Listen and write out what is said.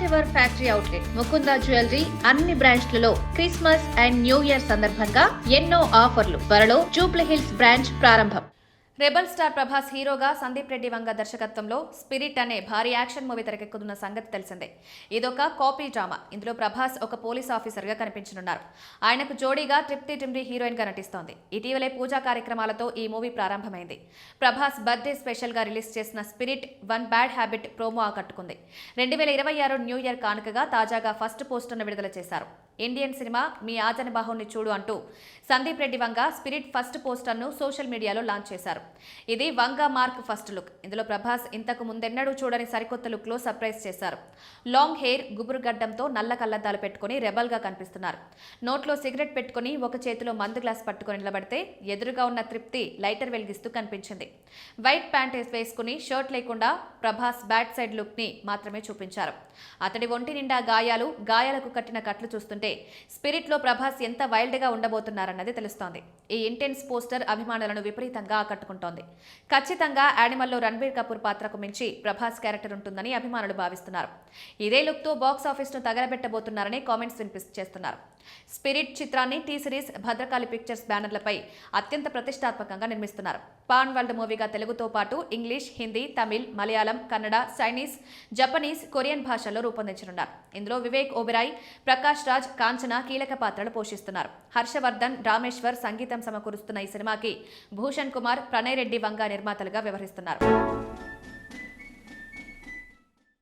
First ever factory outlet Mukunda jewellery అన్ని బ్రాంచ్లలో Christmas and new year సందర్భంగా ఎన్నో ఆఫర్లు త్వరలో జూబ్లీ హిల్స్ బ్రాంచ్ ప్రారంభం. రెబల్ స్టార్ ప్రభాస్ హీరోగా సందీప్ రెడ్డి వంగ దర్శకత్వంలో స్పిరిట్ అనే భారీ యాక్షన్ మూవీ తెరకెక్కుతున్న సంగతి తెలిసిందే. ఇదొక కాపీ డ్రామా. ఇందులో ప్రభాస్ ఒక పోలీస్ ఆఫీసర్గా కనిపించనున్నారు. ఆయనకు జోడీగా తృప్తి టిమ్రీ హీరోయిన్గా నటిస్తోంది. ఇటీవలే పూజా కార్యక్రమాలతో ఈ మూవీ ప్రారంభమైంది. ప్రభాస్ బర్త్డే స్పెషల్గా రిలీజ్ చేసిన Spirit one bad habit promo ఆకట్టుకుంది. రెండు వేల ఇరవై ఆరు న్యూ ఇయర్ కానుకగా తాజాగా ఫస్ట్ పోస్టర్ను విడుదల చేశారు. ఇండియన్ సినిమా మీ ఆజనబాహుని చూడు అంటూ సందీప్ రెడ్డి వంగ స్పిరిట్ ఫస్ట్ పోస్టర్ను సోషల్ మీడియాలో లాంచ్ చేశారు. ఇది వంగ మార్క్ ఫస్ట్ లుక్. ఇందులో ప్రభాస్ ఇంతకు ముందెన్నడూ చూడని సరికొత్త లుక్లో సర్ప్రైజ్ చేశారు. లాంగ్ హెయిర్ గుబురు గడ్డంతో నల్ల కళ్ళద్దాలు పెట్టుకుని రెబల్గా కనిపిస్తున్నారు. నోట్లో సిగరెట్ పెట్టుకుని ఒక చేతిలో మందు గ్లాస్ పట్టుకొని నిలబడితే ఎదురుగా ఉన్న తృప్తి లైటర్ వెలిగిస్తూ కనిపించింది. వైట్ ప్యాంట్ వేసుకుని షర్ట్ లేకుండా ప్రభాస్ బ్యాట్ సైడ్ లుక్ని మాత్రమే చూపించారు. అతడి ఒంటి నిండా గాయాలు గాయాలకు కట్టిన కట్లు చూస్తుంటే స్పిరిట్ స్పిరిట్లో ప్రభాస్ ఎంత వైల్డ్గా ఉండబోతున్నారన్నది తెలుస్తోంది. ఈ ఇంటెన్స్ పోస్టర్ అభిమానులను విపరీతంగా ఆకట్టుకుంటోంది. ఖచ్చితంగా యానిమల్లో రణబీర్ కపూర్ పాత్రకు మించి ప్రభాస్ క్యారెక్టర్ ఉంటుందని అభిమానులు భావిస్తున్నారు. ఇదే లుక్తో బాక్స్ ఆఫీస్ను తగలబెట్టబోతున్నారని కామెంట్స్ వినిపి చేస్తున్నారు. స్పిరిట్ చిత్రాన్ని టీ సిరీస్ భద్రకాళి పిక్చర్స్ బ్యానర్లపై అత్యంత ప్రతిష్టాత్మకంగా నిర్మిస్తున్నారు. పాన్ వరల్డ్ మూవీగా తెలుగుతో పాటు English Hindi Tamil Malayalam Kannada Chinese Japanese Korean భాషల్లో రూపొందించనున్నారు. ఇందులో వివేక్ ఓబెరాయ్ ప్రకాష్ రాజ్ కాంచన కీలక పాత్రలు పోషిస్తున్నారు. హర్షవర్ధన్ రామేశ్వర్ సంగీతం సమకూరుస్తున్న ఈ సినిమాకి భూషణ్ కుమార్ ప్రణయ్ రెడ్డి వంగ నిర్మాతలుగా వ్యవహరిస్తున్నారు.